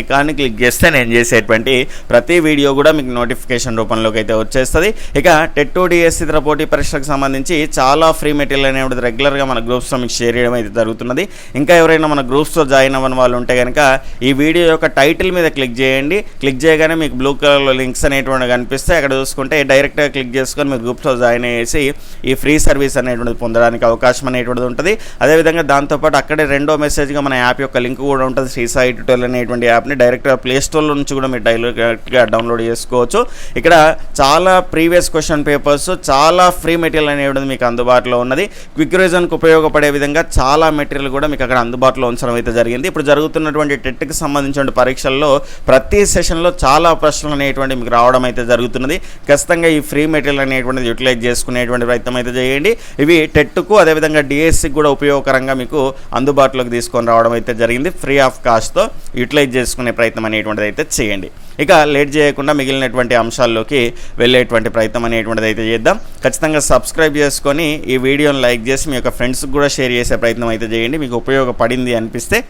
ఐకాన్ని క్లిక్ చేస్తే నేను చేసేటువంటి ప్రతి వీడియో కూడా మీకు నోటిఫికేషన్ రూపంలోకి అయితే వచ్చేస్తుంది. ఇక టెట్టో డిఎస్ ఇతర పోటీ పరీక్షలకు సంబంధించి చాలా ఫ్రీ మెటీరియల్ అనేది రెగ్యులర్గా మన గ్రూప్స్లో మీకు షేర్ చేయడం అయితే జరుగుతున్నది. ఇంకా ఎవరైనా మన గ్రూప్స్లో జాయిన్ అవ్వని వాళ్ళు ఉంటే కనుక ఈ వీడియో యొక్క టైటిల్ మీద క్లిక్ చేయండి. క్లిక్ చేయగానే మీకు బ్లూ కలర్లో లింక్స్ అనేటువంటి కనిపిస్తే అక్కడ చూసుకుంటే డైరెక్ట్గా క్లిక్ చేసుకొని మీరు గ్రూప్స్లో జాయిన్ అయ్యేసి ఈ ఫ్రీ సర్వీస్ అనేటువంటిది పొందడానికి అవకాశం అనేటువంటిది ఉంటుంది. అదేవిధంగా దాంతోపాటు అక్కడే రెండో మెసేజ్గా మన యాప్ యొక్క లింక్ కూడా ఉంటుంది. శ్రీ సాయి అనేటువంటి అనేటువంటి యాప్ని డైరెక్ట్గా ప్లేస్టోల్లో నుంచి కూడా మీరు డైరెక్ట్గా డౌన్లోడ్ చేసుకోవచ్చు. ఇక్కడ చాలా ప్రీవియస్ క్వశ్చన్ పేపర్స్ చాలా ఫ్రీ మెటీరియల్ అనేది మీకు అందుబాటులో ఉన్నది. క్విక్ రీజన్కి ఉపయోగపడే విధంగా చాలా మెటీరియల్ కూడా మీకు అక్కడ అందుబాటులో ఉంచడం అయితే జరిగింది. ఇప్పుడు జరుగుతున్నటువంటి టెట్కి సంబంధించిన పరీక్షల్లో ప్రతి సెషన్లో చాలా ప్రశ్నలు అనేటువంటి మీకు రావడం అయితే జరుగుతున్నది. ఖచ్చితంగా ఈ ఫ్రీ మెటీరియల్ అనేటువంటిది యూటిలైజ్ చేసుకునేటువంటి ప్రయత్నం అయితే చేయండి. ఇవి టెట్కు అదేవిధంగా డిఎస్సికి కూడా ఉపయోగకరంగా మీకు అందుబాటులోకి తీసుకొని రావడం అయితే జరిగింది. ఫ్రీ ఆఫ్ కాస్ట్తో యూటిలైజ్ చేసుకునే ప్రయత్నం అనేటువంటిది అయితే చేయండి. ఇక లేట్ చేయకుండా మిగిలినటువంటి అంశాల్లోకి వెళ్ళేటువంటి ప్రయత్నం అనేటువంటిది అయితే చేద్దాం. ఖచ్చితంగా సబ్స్క్రైబ్ చేసుకొని ఈ వీడియోని లైక్ చేసి మీ యొక్క ఫ్రెండ్స్కి కూడా షేర్ చేసే ప్రయత్నం అయితే చేయండి. మీకు ఉపయోగపడింది అనిపిస్తే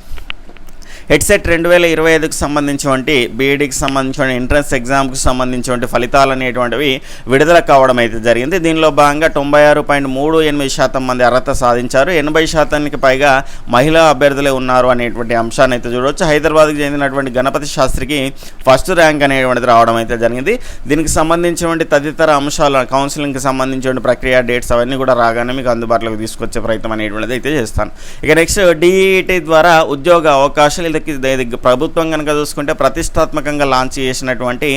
హెడ్సెట్ రెండు వేల ఇరవై ఐదుకు సంబంధించినటువంటి బీఈడీకి సంబంధించిన ఎంట్రన్స్ ఎగ్జామ్కి సంబంధించినటువంటి ఫలితాలు అనేటువంటివి విడుదల కావడం అయితే జరిగింది. దీనిలో భాగంగా తొంభై ఆరు పాయింట్ మూడు ఎనిమిది శాతం మంది అర్హత సాధించారు. ఎనభై శాతానికి పైగా మహిళా అభ్యర్థులే ఉన్నారు అనేటువంటి అంశాన్ని అయితే చూడవచ్చు. హైదరాబాద్కి చెందినటువంటి గణపతి శాస్త్రికి ఫస్ట్ ర్యాంక్ అనేటువంటిది రావడం అయితే జరిగింది. దీనికి సంబంధించినటువంటి తదితర అంశాలు కౌన్సిలింగ్కి సంబంధించిన ప్రక్రియ డేట్స్ అవన్నీ కూడా రాగానే మీకు అందుబాటులోకి తీసుకొచ్చే ప్రయత్నం అనేటువంటిది అయితే చేస్తాను. ఇక నెక్స్ట్ డిఈటి ద్వారా ఉద్యోగ అవకాశాలు దగ్గర ప్రభుత్వం కనుక చూసుకుంటే ప్రతిష్టాత్మకంగా లాంచ్ చేసినటువంటి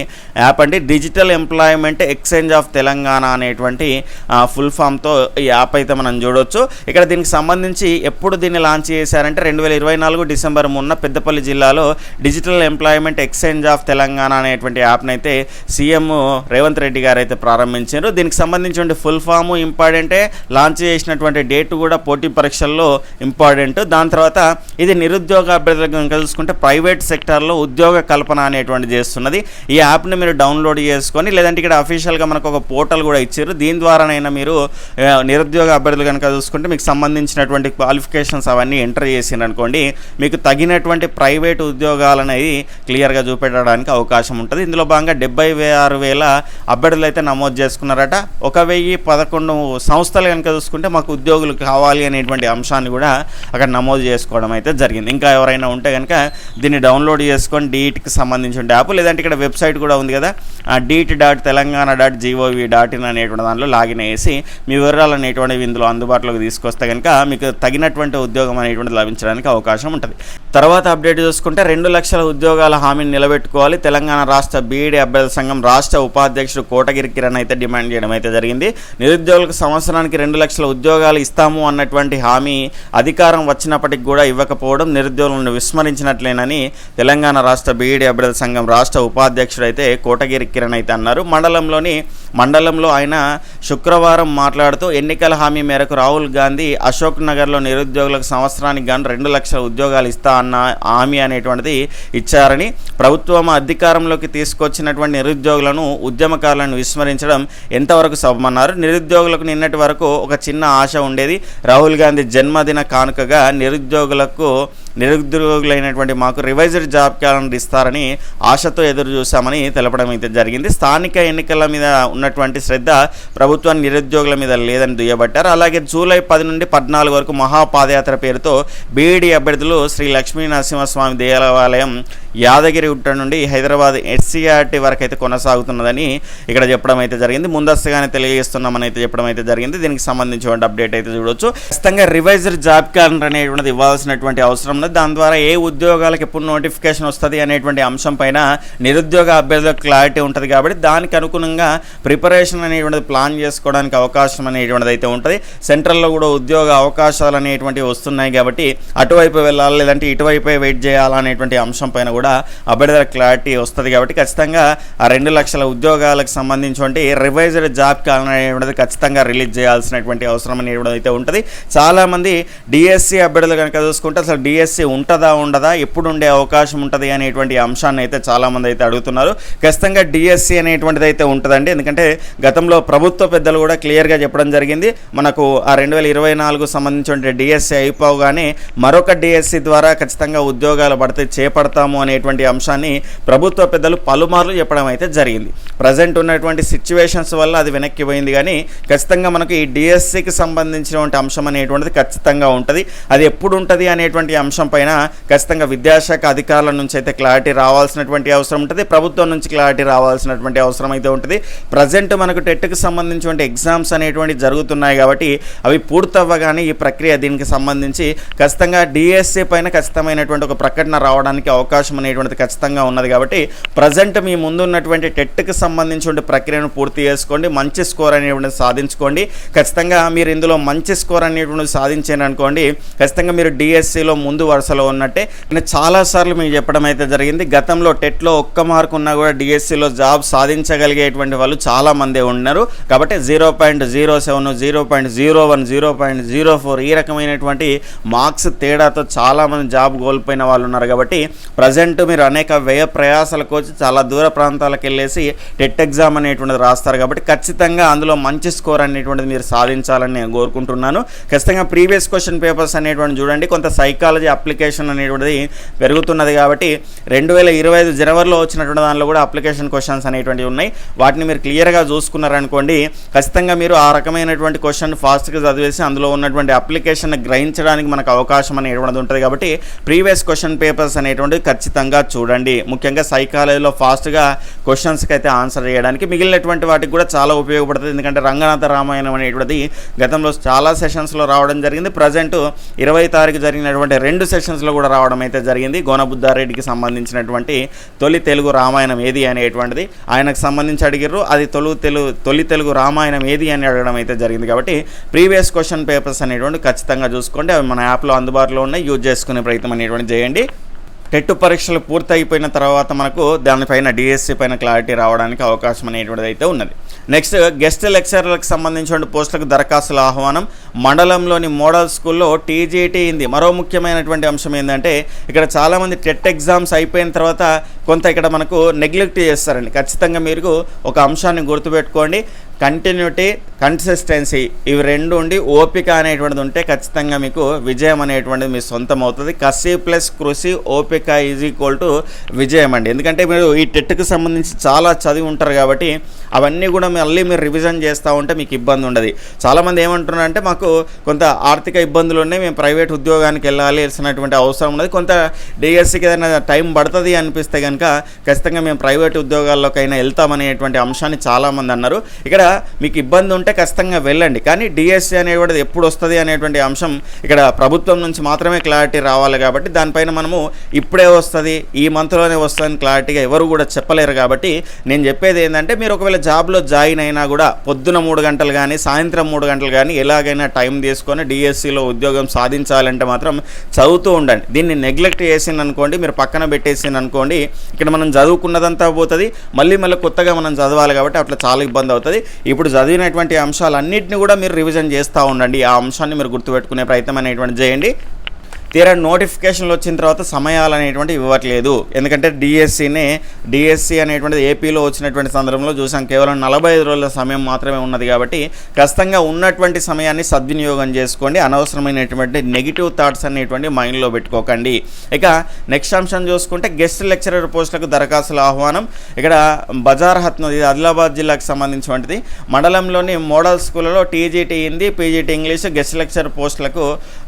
యాప్ అండి. Digital employment exchange of Telangana అనేటువంటి ఫుల్ ఫామ్తో ఈ యాప్ అయితే మనం చూడవచ్చు ఇక్కడ దీనికి సంబంధించి ఎప్పుడు దీన్ని లాంచ్ చేశారంటే రెండు వేల ఇరవై నాలుగు డిసెంబర్ మొన్న పెద్దపల్లి జిల్లాలో digital employment exchange of Telangana అనేటువంటి యాప్ని అయితే సీఎం రేవంత్ రెడ్డి గారు అయితే ప్రారంభించారు. దీనికి సంబంధించిన ఫుల్ ఫామ్ ఇంపార్టెంటే లాంచ్ చేసినటువంటి డేట్ కూడా పోటీ పరీక్షల్లో ఇంపార్టెంట్. దాని తర్వాత ఇది నిరుద్యోగ అభ్యర్థులకు కనుక చూసుకుంటే ప్రైవేట్ సెక్టార్లో ఉద్యోగ కల్పన అనేటువంటి చేస్తున్నది. ఈ యాప్ని మీరు డౌన్లోడ్ చేసుకొని లేదంటే ఇక్కడ అఫీషియల్గా మనకు ఒక పోర్టల్ కూడా ఇచ్చారు. దీని ద్వారానైనా మీరు నిరుద్యోగ అభ్యర్థులు కనుక చూసుకుంటే మీకు సంబంధించినటువంటి క్వాలిఫికేషన్స్ అవన్నీ ఎంటర్ చేసిండ్రు అనుకోండి మీకు తగినటువంటి ప్రైవేట్ ఉద్యోగాలు అనేది క్లియర్గా చూపెట్టడానికి అవకాశం ఉంటుంది. ఇందులో భాగంగా డెబ్బై ఆరు వేల అభ్యర్థులు అయితే నమోదు చేసుకున్నారట. ఒక వెయ్యి పదకొండు సంస్థలు కనుక చూసుకుంటే మాకు ఉద్యోగులు కావాలి అనేటువంటి అంశాన్ని కూడా అక్కడ నమోదు చేసుకోవడం అయితే జరిగింది. ఇంకా ఎవరైనా ఉంటే కనుక దీన్ని డౌన్లోడ్ చేసుకొని డీట్కి సంబంధించిన యాప్ లేదంటే ఇక్కడ వెబ్సైట్ కూడా ఉంది కదా DEET dot Telangana dot G O V dot in అనేటువంటి దాంట్లో లాగిన్ వేసి మీ వివరాలు అనేటువంటివి ఇందులో అందుబాటులోకి తీసుకొస్తే కనుక మీకు తగినటువంటి ఉద్యోగం అనేటువంటిది లభించడానికి అవకాశం ఉంటుంది. తర్వాత అప్డేట్ చూసుకుంటే రెండు లక్షల ఉద్యోగాల హామీని నిలబెట్టుకోవాలి. తెలంగాణ రాష్ట్ర బీఈడి అభ్యర్థుల సంఘం రాష్ట్ర ఉపాధ్యక్షుడు కోటగిరి కిరణ్ అయితే డిమాండ్ చేయడం అయితే జరిగింది. నిరుద్యోగులకు సంవత్సరానికి రెండు లక్షల ఉద్యోగాలు ఇస్తాము అన్నటువంటి హామీ అధికారం వచ్చినప్పటికి కూడా ఇవ్వకపోవడం నిరుద్యోగులను విస్మరించినట్లేనని తెలంగాణ రాష్ట్ర బీఈడీ అభ్యర్థుల సంఘం రాష్ట్ర ఉపాధ్యక్షుడు అయితే కోటగిరి కిరణ్ అయితే అన్నారు. మండలంలోని మండలంలో ఆయన శుక్రవారం మాట్లాడుతూ ఎన్నికల హామీ మేరకు రాహుల్ గాంధీ అశోక్ నగర్లో నిరుద్యోగులకు సంవత్సరానికి గాను రెండు లక్షల ఉద్యోగాలు ఇస్తా అన్న హామీ అనేటువంటిది ఇచ్చారని ప్రభుత్వం అధికారంలోకి తీసుకొచ్చినటువంటి నిరుద్యోగులను ఉద్యమకారులను విస్మరించడం ఎంతవరకు సభమన్నారు నిరుద్యోగులకు నిన్నటి వరకు ఒక చిన్న ఆశ ఉండేది. రాహుల్ గాంధీ జన్మదిన కానుకగా నిరుద్యోగులకు నిరుద్యోగులైనటువంటి మాకు రివైజర్ జాబ్ క్యాలెండర్ ఇస్తారని ఆశతో ఎదురు చూశామని తెలపడం అయితే జరిగింది. స్థానిక ఎన్నికల మీద ఉన్నటువంటి శ్రద్ధ ప్రభుత్వాన్ని నిరుద్యోగుల మీద లేదని దుయ్యబట్టారు. అలాగే జూలై పది నుండి పద్నాలుగు వరకు మహాపాదయాత్ర పేరుతో బీఈడీ అభ్యర్థులు శ్రీ లక్ష్మీ నరసింహస్వామి దేవాలయం యాదగిరి గుట్ట నుండి హైదరాబాద్ ఎస్సీఆర్టీ వరకు అయితే కొనసాగుతున్నదని ఇక్కడ చెప్పడం అయితే జరిగింది. ముందస్తుగానే తెలియజేస్తున్నామని అయితే చెప్పడం అయితే జరిగింది. దీనికి సంబంధించిన అప్డేట్ అయితే చూడొచ్చు. ఖచ్చితంగా రివైజర్ జాబ్ క్యాలెండర్ అనేటువంటిది ఇవ్వాల్సినటువంటి అవసరం ఉంది దాని ద్వారా ఏ ఉద్యోగాలకు ఎప్పుడు నోటిఫికేషన్ వస్తుంది అనేటువంటి అంశం పైన నిరుద్యోగ అభ్యర్థులకు క్లారిటీ ఉంటుంది కాబట్టి దానికి అనుగుణంగా ప్రిపరేషన్ అనేటువంటిది ప్లాన్ చేసుకోవడానికి అవకాశం అనేటువంటిది అయితే ఉంటుంది. సెంట్రల్లో కూడా ఉద్యోగ అవకాశాలు అనేటువంటివి వస్తున్నాయి కాబట్టి అటువైపు వెళ్ళాలి లేదంటే ఇటువైపే వెయిట్ చేయాలనేటువంటి అంశం పైన కూడా కూడా అభ్యర్థుల క్లారిటీ వస్తుంది కాబట్టి ఖచ్చితంగా ఆ రెండు లక్షల ఉద్యోగాలకు సంబంధించి రివైజ్డ్ జాబ్ కాలం అనేది ఖచ్చితంగా రిలీజ్ చేయాల్సినటువంటి అవసరం అనేది అయితే ఉంటుంది. చాలామంది డిఎస్సి అభ్యర్థులు కనుక చూసుకుంటే అసలు డిఎస్సి ఉంటుందా ఉండదా ఎప్పుడు ఉండే అవకాశం ఉంటుంది అనేటువంటి అంశాన్ని అయితే చాలామంది అయితే అడుగుతున్నారు. ఖచ్చితంగా డిఎస్సి అనేటువంటిది అయితే ఉంటుందండి. ఎందుకంటే గతంలో ప్రభుత్వ పెద్దలు కూడా క్లియర్గా చెప్పడం జరిగింది. మనకు ఆ రెండు వేల ఇరవై నాలుగు సంబంధించిన డిఎస్సి అయిపోగానే మరొక డిఎస్సి ద్వారా ఖచ్చితంగా ఉద్యోగాలు పడితే చేపడతాము అనేటువంటి అంశాన్ని ప్రభుత్వ పెద్దలు పలుమార్లు చెప్పడం అయితే జరిగింది. ప్రజెంట్ ఉన్నటువంటి సిచ్యువేషన్స్ వల్ల అది వెనక్కి పోయింది కానీ ఖచ్చితంగా మనకు ఈ డిఎస్సికి సంబంధించినటువంటి అంశం అనేటువంటిది ఖచ్చితంగా ఉంటుంది. అది ఎప్పుడు ఉంటుంది అనేటువంటి అంశం పైన ఖచ్చితంగా విద్యాశాఖ అధికారుల నుంచి అయితే క్లారిటీ రావాల్సినటువంటి అవసరం ఉంటుంది. ప్రభుత్వం నుంచి క్లారిటీ రావాల్సినటువంటి అవసరం అయితే ఉంటుంది. ప్రజెంట్ మనకు టెట్కి సంబంధించినటువంటి ఎగ్జామ్స్ అనేటువంటి జరుగుతున్నాయి కాబట్టి అవి పూర్తవ్వగానే ఈ ప్రక్రియ దీనికి సంబంధించి ఖచ్చితంగా డిఎస్సి పైన ఖచ్చితమైనటువంటి ఒక ప్రకటన రావడానికి అవకాశం అనేటువంటిది ఖచ్చితంగా ఉన్నది కాబట్టి ప్రజెంట్ మీ ముందు ఉన్నటువంటి టెట్కి సంబంధించిన ప్రక్రియను పూర్తి చేసుకోండి మంచి స్కోర్ అనేటువంటిది సాధించుకోండి. ఖచ్చితంగా మీరు ఇందులో మంచి స్కోర్ అనేటువంటిది సాధించారు అనుకోండి ఖచ్చితంగా మీరు డిఎస్సిలో ముందు వరుసలో ఉన్నట్టే. నేను చాలాసార్లు మీకు చెప్పడం అయితే జరిగింది గతంలో టెట్లో ఒక్క మార్కు ఉన్నా కూడా డిఎస్సిలో జాబ్ సాధించగలిగేటువంటి వాళ్ళు చాలామంది ఉన్నారు. కాబట్టి zero point zero seven zero point zero one zero point zero four ఈ రకమైనటువంటి మార్క్స్ తేడాతో చాలామంది జాబ్ కోల్పోయిన వాళ్ళు ఉన్నారు కాబట్టి ప్రజెంట్ మీరు అనేక వ్యయ ప్రయాసాలకు వచ్చి చాలా దూర ప్రాంతాలకు వెళ్ళేసి టెట్ ఎగ్జామ్ అనేటువంటిది రాస్తారు కాబట్టి ఖచ్చితంగా అందులో మంచి స్కోర్ అనేటువంటిది మీరు సాధించాలని నేను కోరుకుంటున్నాను. ఖచ్చితంగా ప్రీవియస్ క్వశ్చన్ పేపర్స్ అనేటువంటి చూడండి కొంత సైకాలజీ అప్లికేషన్ అనేటువంటిది పెరుగుతున్నది కాబట్టి రెండు వేల ఇరవై ఐదు జనవరిలో వచ్చినటువంటి దానిలో కూడా అప్లికేషన్ క్వశ్చన్స్ అనేటువంటివి ఉన్నాయి. వాటిని మీరు క్లియర్గా చూసుకున్నారనుకోండి ఖచ్చితంగా మీరు ఆ రకమైనటువంటి క్వశ్చన్ ఫాస్ట్గా చదివేసి అందులో ఉన్నటువంటి అప్లికేషన్ గ్రహించడానికి మనకు అవకాశం అనేటువంటిది ఉంటుంది కాబట్టి ప్రీవియస్ క్వశ్చన్ పేపర్స్ అనేటువంటివి ఖచ్చితంగా ఖచ్చితంగా చూడండి. ముఖ్యంగా సైకాలజీలో ఫాస్ట్గా క్వశ్చన్స్కి అయితే ఆన్సర్ చేయడానికి మిగిలినటువంటి వాటికి కూడా చాలా ఉపయోగపడుతుంది. ఎందుకంటే రంగనాథ రామాయణం అనేటువంటిది గతంలో చాలా సెషన్స్లో రావడం జరిగింది. ప్రజెంట్ ఇరవై తారీఖు జరిగినటువంటి రెండు సెషన్స్లో కూడా రావడం అయితే జరిగింది. గోనబుద్ధారెడ్డికి సంబంధించినటువంటి తొలి తెలుగు రామాయణం ఏది అనేటువంటిది ఆయనకు సంబంధించి అడిగారు అది తొలు తెలుగు తొలి తెలుగు రామాయణం ఏది అని అడగడం అయితే జరిగింది. కాబట్టి ప్రీవియస్ క్వశ్చన్ పేపర్స్ అనేటువంటి ఖచ్చితంగా చూసుకోండి. అవి మన యాప్లో అందుబాటులో ఉన్నాయి. యూజ్ చేసుకునే ప్రయత్నం అనేటువంటి చేయండి. టెట్ పరీక్షలు పూర్తి అయిపోయిన తర్వాత మనకు దానిపైన డిఎస్సి పైన క్లారిటీ రావడానికి అవకాశం అనేటువంటిది అయితే ఉన్నది. నెక్స్ట్ గెస్ట్ లెక్చరర్లకు సంబంధించిన పోస్టులకు దరఖాస్తుల ఆహ్వానం. మండలంలోని మోడల్ స్కూల్లో టీజీటీ ఇంది మరో ముఖ్యమైనటువంటి అంశం ఏంటంటే ఇక్కడ చాలామంది టెట్ ఎగ్జామ్స్ అయిపోయిన తర్వాత కొంత ఇక్కడ మనకు నెగ్లెక్ట్ చేస్తారండి. ఖచ్చితంగా మీరు ఒక అంశాన్ని గుర్తుపెట్టుకోండి. కంటిన్యూటీ కన్సిస్టెన్సీ ఇవి రెండు ఉండి ఓపిక అనేటువంటిది ఉంటే ఖచ్చితంగా మీకు విజయం అనేటువంటిది మీ సొంతం అవుతుంది కసి ప్లస్ కృషి ఓపిక ఈజ్ ఈక్వల్ టు విజయం అండి. ఎందుకంటే మీరు ఈ టెట్కి సంబంధించి చాలా చదివి ఉంటారు కాబట్టి అవన్నీ కూడా మళ్ళీ మీరు రివిజన్ చేస్తూ ఉంటే మీకు ఇబ్బంది ఉండదు. చాలామంది ఏమంటున్నారంటే మాకు కొంత ఆర్థిక ఇబ్బందులు ఉన్నాయి మేము ప్రైవేట్ ఉద్యోగానికి వెళ్ళాలి అవసరం ఉన్నది. కొంత డిఎస్సికి ఏదైనా టైం పడుతుంది అనిపిస్తే కనుక ఖచ్చితంగా మేము ప్రైవేట్ ఉద్యోగాల్లోకైనా వెళ్తామనేటువంటి అంశాన్ని చాలామంది అన్నారు. ఇక్కడ మీకు ఇబ్బంది ఉంటే ఖచ్చితంగా వెళ్ళండి. కానీ డిఎస్సి అనేటువంటిది ఎప్పుడు వస్తుంది అనేటువంటి అంశం ఇక్కడ ప్రభుత్వం నుంచి మాత్రమే క్లారిటీ రావాలి కాబట్టి దానిపైన మనము ఇప్పుడే వస్తుంది ఈ మంత్లోనే వస్తుందని క్లారిటీగా ఎవరు కూడా చెప్పలేరు కాబట్టి నేను చెప్పేది ఏంటంటే మీరు ఒకవేళ జాబ్లో జాయిన్ అయినా కూడా పొద్దున మూడు గంటలు కానీ సాయంత్రం మూడు గంటలు కానీ ఎలాగైనా టైం తీసుకొని డిఎస్సిలో ఉద్యోగం సాధించాలంటే మాత్రం చదువుతూ ఉండండి. దీన్ని నెగ్లెక్ట్ చేసింది అనుకోండి మీరు పక్కన పెట్టేసింది అనుకోండి ఇక్కడ మనం చదువుకున్నదంతా పోతుంది మళ్ళీ మళ్ళీ కొత్తగా మనం చదవాలి కాబట్టి అట్లా చాలా ఇబ్బంది అవుతుంది. ఇప్పుడు చదివినటువంటి అంశాలన్నింటినీ కూడా మీరు రివిజన్ చేస్తూ ఉండండి. ఆ అంశాన్ని మీరు గుర్తుపెట్టుకునే ప్రయత్నం అనేటువంటి చేయండి. తీరా నోటిఫికేషన్లు వచ్చిన తర్వాత సమయాలు అనేటువంటి ఇవ్వట్లేదు. ఎందుకంటే డిఎస్సిని డిఎస్సి అనేటువంటిది ఏపీలో వచ్చినటువంటి సందర్భంలో చూసాం కేవలం నలభై ఐదు రోజుల సమయం మాత్రమే ఉన్నది కాబట్టి ఖచ్చితంగా ఉన్నటువంటి సమయాన్ని సద్వినియోగం చేసుకోండి. అనవసరమైనటువంటి నెగిటివ్ థాట్స్ అనేటువంటి మైండ్లో పెట్టుకోకండి. ఇక నెక్స్ట్ అంశం చూసుకుంటే గెస్ట్ లెక్చరర్ పోస్టులకు దరఖాస్తుల ఆహ్వానం. ఇక్కడ బజార్ హత్న ఇది ఆదిలాబాద్ జిల్లాకు సంబంధించినటువంటిది. మండలంలోని మోడల్ స్కూళ్ళలో TGT Hindi PGT English guest lecture పోస్టులకు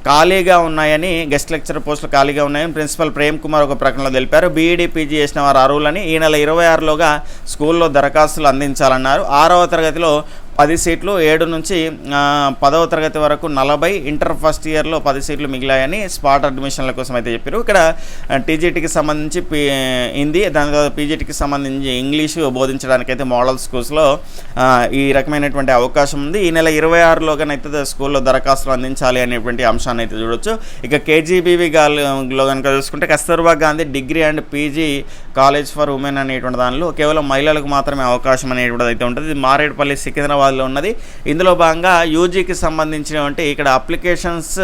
ఖాళీగా ఉన్నాయని గెస్ట్ లెక్చర్ పోస్టులు ఖాళీగా ఉన్నాయని ప్రిన్సిపల్ ప్రేమ్ కుమార్ ఒక ప్రకటనలో తెలిపారు. బీఈడీ పీజీ చేసిన వారు అర్హులని ఈ నెల ఇరవై ఆరులోగా స్కూల్లో దరఖాస్తులు అందించాలన్నారు. ఆరవ తరగతిలో పది సీట్లు ఏడు నుంచి పదవ తరగతి వరకు నలభై ఇంటర్ ఫస్ట్ ఇయర్లో పది సీట్లు మిగిలాయని స్పాట్ అడ్మిషన్ల కోసం అయితే చెప్పారు. ఇక్కడ టీజీటీకి సంబంధించి పి హిందీ దాని తర్వాత పీజీటీకి సంబంధించి ఇంగ్లీషు బోధించడానికి అయితే మోడల్ స్కూల్స్లో ఈ రకమైనటువంటి అవకాశం ఉంది. ఈ నెల ఇరవై ఆరులోగానైతే స్కూల్లో దరఖాస్తులు అందించాలి అనేటువంటి అంశాన్ని అయితే చూడొచ్చు. ఇక కేజీబీవీ గాలిలో కనుక చూసుకుంటే Kasturba Gandhi degree and PG college for women అనేటువంటి దానిలో కేవలం మహిళలకు మాత్రమే అవకాశం అనేటువంటిది అయితే ఉంటుంది. మారేడుపల్లి సికింద్రాబాద్ హైదరాబాద్లో ఉన్నది. ఇందులో భాగంగా యూజీకి సంబంధించినటువంటి ఇక్కడ applications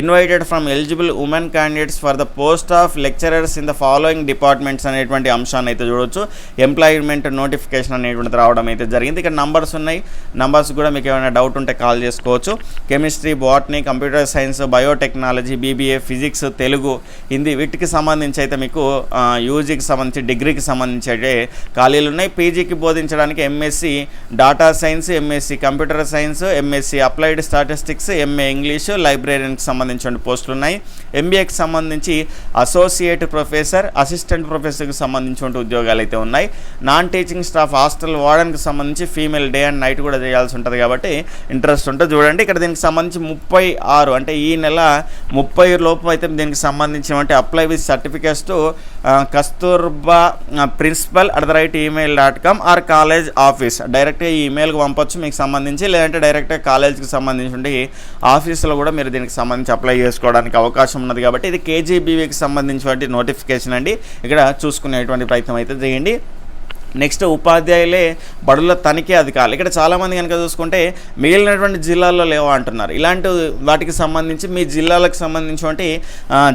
invited from eligible women candidates for the post of lecturers in the following departments అనేటువంటి అంశాన్ని అయితే చూడొచ్చు. ఎంప్లాయ్మెంట్ నోటిఫికేషన్ అనేటువంటిది రావడం అయితే జరిగింది. ఇక్కడ నంబర్స్ ఉన్నాయి. నంబర్స్ కూడా మీకు ఏమైనా డౌట్ ఉంటే కాల్ చేసుకోవచ్చు. Chemistry botany computer science biotechnology BBA physics Telugu Hindi వీటికి సంబంధించి అయితే మీకు యూజీకి సంబంధించి డిగ్రీకి సంబంధించి అయితే ఖాళీలు ఉన్నాయి. పీజీకి బోధించడానికి MSc data science MSc computer science MSc applied statistics MA English లైబ్రరీకి సంబంధించిన పోస్టులు ఉన్నాయి. ఎంబీఏకి సంబంధించి అసోసియేట్ ప్రొఫెసర్ అసిస్టెంట్ ప్రొఫెసర్కి సంబంధించిన ఉద్యోగాలు అయితే ఉన్నాయి. నాన్ టీచింగ్ స్టాఫ్ హాస్టల్ వార్డెన్కి సంబంధించి ఫీమేల్ డే అండ్ నైట్ కూడా చేయాల్సి ఉంటుంది కాబట్టి ఇంట్రెస్ట్ ఉంటే చూడండి ఇక్కడ దీనికి సంబంధించి ముప్పై ఆరు అంటే ఈ నెల ముప్పై లోపు అయితే దీనికి సంబంధించిన apply with certificates to Kasturba principal at the right email dot com or college office డైరెక్ట్గా ఈ ఈమెయిల్కి చెప్పొచ్చు. మీకు సంబంధించి లేదంటే డైరెక్ట్గా కాలేజ్కి సంబంధించి ఆఫీసులో కూడా మీరు దీనికి సంబంధించి అప్లై చేసుకోవడానికి అవకాశం ఉన్నది కాబట్టి ఇది కేజీబీవీకి సంబంధించినటువంటి నోటిఫికేషన్ అండి. ఇక్కడ చూసుకునేటువంటి ప్రయత్నం అయితే చేయండి. నెక్స్ట్ ఉపాధ్యాయులే బడుల తనిఖీ అధికారులు. ఇక్కడ చాలామంది కనుక చూసుకుంటే మిగిలినటువంటి జిల్లాల్లో లేవా అంటున్నారు. ఇలాంటి వాటికి సంబంధించి మీ జిల్లాలకు సంబంధించినటువంటి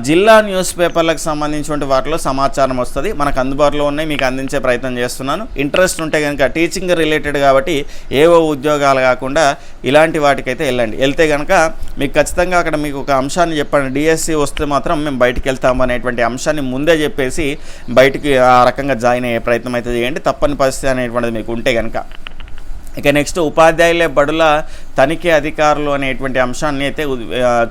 జిల్లా న్యూస్ పేపర్లకు సంబంధించినటువంటి వాటిలో సమాచారం వస్తుంది. మనకు అందుబాటులో ఉన్నాయి. మీకు అందించే ప్రయత్నం చేస్తున్నాను. ఇంట్రెస్ట్ ఉంటే కనుక టీచింగ్ రిలేటెడ్ కాబట్టి ఏవో ఉద్యోగాలు కాకుండా ఇలాంటి వాటికైతే వెళ్ళండి. వెళ్తే కనుక మీకు ఖచ్చితంగా అక్కడ మీకు ఒక అంశాన్ని చెప్పండి. డిఎస్సి వస్తే మాత్రం మేము బయటికి వెళ్తాము అనేటువంటి అంశాన్ని ముందే చెప్పేసి బయటికి ఆ రకంగా జాయిన్ అయ్యే ప్రయత్నం అయితే చేయండి. తప్పని పరిస్థితి అనేటువంటిది మీకు ఉంటే కనుక ఇక నెక్స్ట్ ఉపాధ్యాయులే బడుల తనిఖీ అధికారులు అనేటువంటి అంశాన్ని అయితే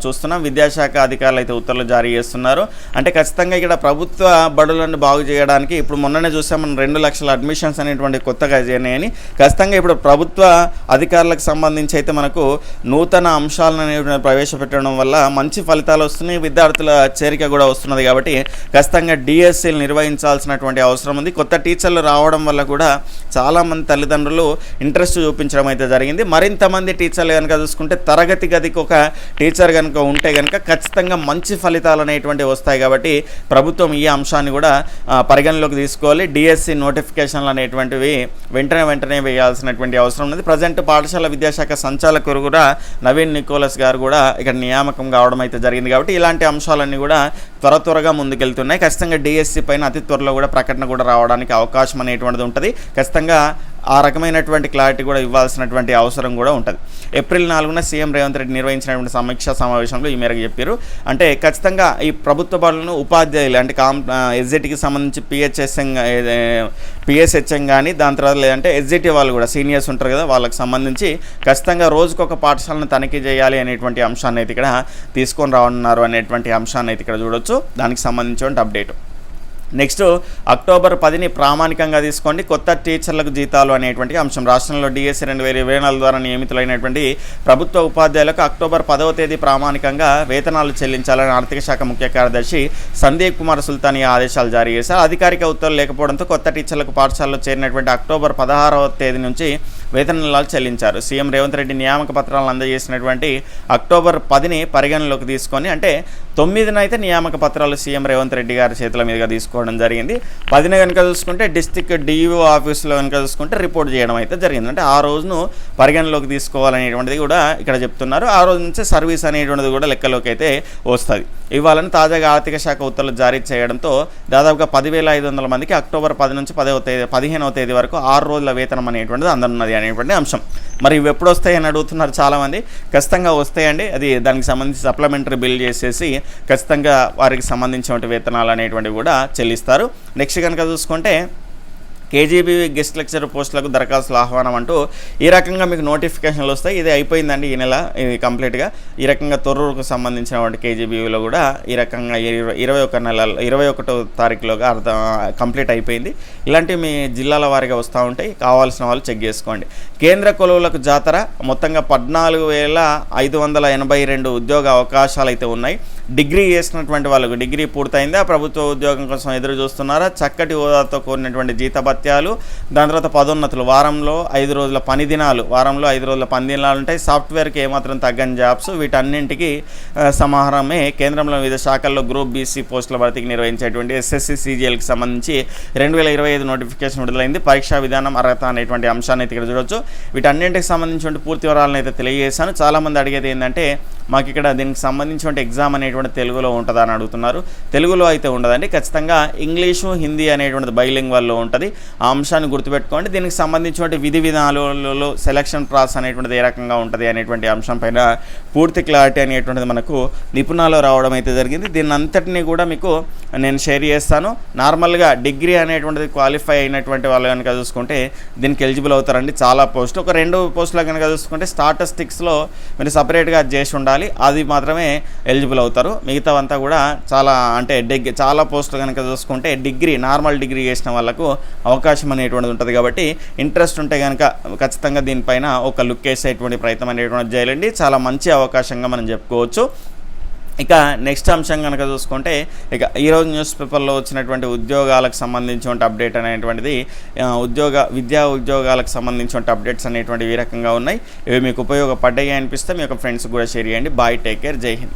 చూస్తున్నాం. విద్యాశాఖ అధికారులు అయితే ఉత్తర్వులు జారీ చేస్తున్నారు. అంటే ఖచ్చితంగా ఇక్కడ ప్రభుత్వ బడులను బాగు చేయడానికి ఇప్పుడు మొన్ననే చూసాం మనం రెండు లక్షల అడ్మిషన్స్ అనేటువంటి కొత్తగా చేయని ఖచ్చితంగా ఇప్పుడు ప్రభుత్వ అధికారులకు సంబంధించి అయితే మనకు నూతన అంశాలను అనేటువంటి ప్రవేశపెట్టడం వల్ల మంచి ఫలితాలు వస్తున్నాయి. విద్యార్థుల చేరిక కూడా వస్తున్నది కాబట్టి ఖచ్చితంగా డిఎస్సీలు నిర్వహించాల్సినటువంటి అవసరం ఉంది. కొత్త టీచర్లు రావడం వల్ల కూడా చాలామంది తల్లిదండ్రులు ఇంట్రెస్ట్ చూపించడం అయితే జరిగింది. మరింతమంది టీచర్ టీచర్లు కనుక చూసుకుంటే తరగతి గదికి ఒక టీచర్ కనుక ఉంటే కనుక ఖచ్చితంగా మంచి ఫలితాలు అనేటువంటివి వస్తాయి కాబట్టి ప్రభుత్వం ఈ అంశాన్ని కూడా పరిగణలోకి తీసుకోవాలి. డిఎస్సి నోటిఫికేషన్లు అనేటువంటివి వెంటనే వెంటనే వేయాల్సినటువంటి అవసరం ఉంది ప్రజెంట్ పాఠశాల విద్యాశాఖ సంచాలకులు కూడా నవీన్ నికోలస్ గారు కూడా ఇక్కడ నియామకం కావడం అయితే జరిగింది కాబట్టి ఇలాంటి అంశాలన్నీ కూడా త్వర త్వరగా ముందుకెళ్తున్నాయి. ఖచ్చితంగా డిఎస్సి పైన అతి త్వరలో కూడా ప్రకటన కూడా రావడానికి అవకాశం అనేటువంటిది ఉంటుంది. ఖచ్చితంగా ఆ రకమైనటువంటి క్లారిటీ కూడా ఇవ్వాల్సినటువంటి అవసరం కూడా ఉంటుంది. ఏప్రిల్ నాలుగున సీఎం రేవంత్ రెడ్డి నిర్వహించినటువంటి సమీక్షా సమావేశంలో ఈ మేరకు చెప్పారు. అంటే ఖచ్చితంగా ఈ ప్రభుత్వ బడులను ఉపాధ్యాయులు అంటే కామ్ ఎస్జెట్కి సంబంధించి పిహెచ్ఎస్ఎం పిఎస్హెచ్ఎం కానీ దాని తర్వాత లేదంటే ఎస్జిటి వాళ్ళు కూడా సీనియర్స్ ఉంటారు కదా వాళ్ళకి సంబంధించి ఖచ్చితంగా రోజుకొక పాఠశాలను తనిఖీ చేయాలి అనేటువంటి అంశాన్ని అయితే ఇక్కడ తీసుకొని రానున్నారు అనేటువంటి అంశాన్ని అయితే ఇక్కడ చూడొచ్చు. దానికి సంబంధించిన అప్డేట్. నెక్స్ట్ అక్టోబర్ పదిని ప్రామాణికంగా తీసుకోండి. కొత్త టీచర్లకు జీతాలు అనేటువంటి అంశం. రాష్ట్రంలో డిఎస్సీ రెండు వేల ఇరవై నాలుగు ద్వారా నియమితులైనటువంటి ప్రభుత్వ ఉపాధ్యాయులకు అక్టోబర్ పదవ తేదీ ప్రామాణికంగా వేతనాలు చెల్లించాలని ఆర్థిక శాఖ ముఖ్య కార్యదర్శి సందీప్ కుమార్ సుల్తాన్ ఈ ఆదేశాలు జారీ చేశారు. అధికారిక ఉత్తర్వులు లేకపోవడంతో కొత్త టీచర్లకు పాఠశాలలో చేరినటువంటి అక్టోబర్ పదహారవ తేదీ నుంచి వేతనాలు చెల్లించారు. సీఎం రేవంత్ రెడ్డి నియామక పత్రాలను అందజేసినటువంటి అక్టోబర్ పదిని పరిగణలోకి తీసుకొని అంటే తొమ్మిదిన అయితే నియామక పత్రాలు సీఎం రేవంత్ రెడ్డి గారి చేతుల మీదుగా తీసుకోవడం జరిగింది. పదిన కనుక చూసుకుంటే డిస్టిక్ డిఈఓ ఆఫీస్లో కనుక చూసుకుంటే రిపోర్ట్ చేయడం అయితే జరిగింది. అంటే ఆ రోజును పరిగణలోకి తీసుకోవాలనేటువంటిది కూడా ఇక్కడ చెప్తున్నారు. ఆ రోజు నుంచి సర్వీస్ అనేటువంటిది కూడా లెక్కలోకి అయితే వస్తుంది. ఇవ్వాలని తాజాగా ఆర్థిక శాఖ ఉత్తర్వులు జారీ చేయడంతో దాదాపుగా పదివేల ఐదు వందల మందికి అక్టోబర్ పది నుంచి పదవ తేదీ పదిహేనవ తేదీ వరకు ఆరు రోజుల వేతనం అనేటువంటిది అందనున్నది అనేటువంటి అంశం. మరి ఇవి ఎప్పుడు వస్తాయని అడుగుతున్నారు చాలామంది? ఖచ్చితంగా వస్తాయండి. అది దానికి సంబంధించి సప్లిమెంటరీ బిల్ చేసేసి ఖచ్చితంగా వారికి సంబంధించినటువంటి వేతనాలు అనేటువంటివి కూడా చెల్లిస్తారు. నెక్స్ట్ కనుక చూసుకుంటే కేజీబీ గెస్ట్ లెక్చర్ పోస్టులకు దరఖాస్తులు ఆహ్వానం అంటూ ఈ రకంగా మీకు నోటిఫికేషన్లు వస్తాయి. ఇది అయిపోయిందండి ఈ నెల ఇది కంప్లీట్గా. ఈ రకంగా తొర్రూరుకు సంబంధించినటువంటి కేజీబీలో కూడా ఈ రకంగా ఇరవై ఇరవై ఒక నెల ఇరవై ఒకటో తారీఖులోగా అర్థం కంప్లీట్ అయిపోయింది. ఇలాంటివి మీ జిల్లాల వారిగా వస్తూ ఉంటాయి. కావాల్సిన వాళ్ళు చెక్ చేసుకోండి. కేంద్ర కొలువులకు జాతర మొత్తంగా పద్నాలుగు వేల ఐదు వందల ఎనభై రెండు ఉద్యోగ అవకాశాలు అయితే ఉన్నాయి. డిగ్రీ చేసినటువంటి వాళ్ళకు డిగ్రీ పూర్తయిందా? ప్రభుత్వ ఉద్యోగం కోసం ఎదురు చూస్తున్నారా? చక్కటి హోదాతో కూడినటువంటి జీతభత్యాలు దాని తర్వాత పదోన్నతులు. వారంలో ఐదు రోజుల పని దినాలు. వారంలో ఐదు రోజుల పని దినాలు ఉంటాయి. సాఫ్ట్వేర్కి ఏమాత్రం తగ్గని జాబ్స్ వీటన్నింటికి సమాహారమే కేంద్రంలో వివిధ శాఖల్లో గ్రూప్ బీసీ పోస్టుల భర్తీకి నిర్వహించేటువంటి ఎస్ఎస్సి సీజీఎల్కి సంబంధించి రెండు వేల ఇరవై ఐదు నోటిఫికేషన్ విడుదలైంది. పరీక్షా విధానం అర్హత అనేటువంటి అంశాన్ని అయితే ఇక్కడ చూడవచ్చు వీటన్నింటికి సంబంధించినటువంటి పూర్తి వివరాలను అయితే తెలియజేశాను. చాలామంది అడిగేది ఏంటంటే మాకు ఇక్కడ దీనికి సంబంధించిన ఎగ్జామ్ అనేటువంటి తెలుగులో ఉంటుందా అని అడుగుతున్నారు. తెలుగులో అయితే ఉండదండి. ఖచ్చితంగా ఇంగ్లీషు హిందీ అనేటువంటిది బైలింగ్వల్లో ఉంటుంది. ఆ అంశాన్ని గుర్తుపెట్టుకోండి. దీనికి సంబంధించిన విధి విధానాలలో సెలక్షన్ ప్రాసెస్ అనేటువంటిది ఏ రకంగా ఉంటుంది అనేటువంటి అంశం పైన పూర్తి క్లారిటీ అనేటువంటిది మనకు నిపుణాలు రావడం అయితే జరిగింది. దీని అంతటినీ కూడా మీకు నేను షేర్ చేస్తాను. నార్మల్గా డిగ్రీ అనేటువంటిది క్వాలిఫై అయినటువంటి వాళ్ళు కనుక చూసుకుంటే దీనికి ఎలిజిబుల్ అవుతారండి. చాలా పోస్ట్ ఒక రెండు పోస్టులు కనుక చూసుకుంటే స్టాటిస్టిక్స్లో మీరు సపరేట్గా చేసి ఉండాలి. అది మాత్రమే ఎలిజిబుల్ అవుతారు. మిగతావంతా కూడా చాలా అంటే డిగ్రీ చాలా పోస్టులు కనుక చూసుకుంటే డిగ్రీ నార్మల్ డిగ్రీ చేసిన వాళ్ళకు అవకాశం అనేటువంటిది ఉంటుంది కాబట్టి ఇంట్రెస్ట్ ఉంటే కనుక ఖచ్చితంగా దీనిపైన ఒక లుక్ వేసేటువంటి ప్రయత్నం అనేటువంటిది చేయాలండి. చాలా మంచి అవకాశంగా మనం చెప్పుకోవచ్చు. ఇక నెక్స్ట్ అంశం కనుక చూసుకుంటే ఇక ఈరోజు న్యూస్ పేపర్లో వచ్చినటువంటి ఉద్యోగాలకు సంబంధించినటువంటి అప్డేట్ అనేటువంటిది ఉద్యోగ విద్యా ఉద్యోగాలకు సంబంధించినటువంటి అప్డేట్స్ అనేటువంటివి ఈ రకంగా ఉన్నాయి. ఇవి మీకు ఉపయోగపడ్డాయి అనిపిస్తే మీ యొక్క ఫ్రెండ్స్ కూడా షేర్ చేయండి. బాయ్ టేక్ కేర్ జై హింద్.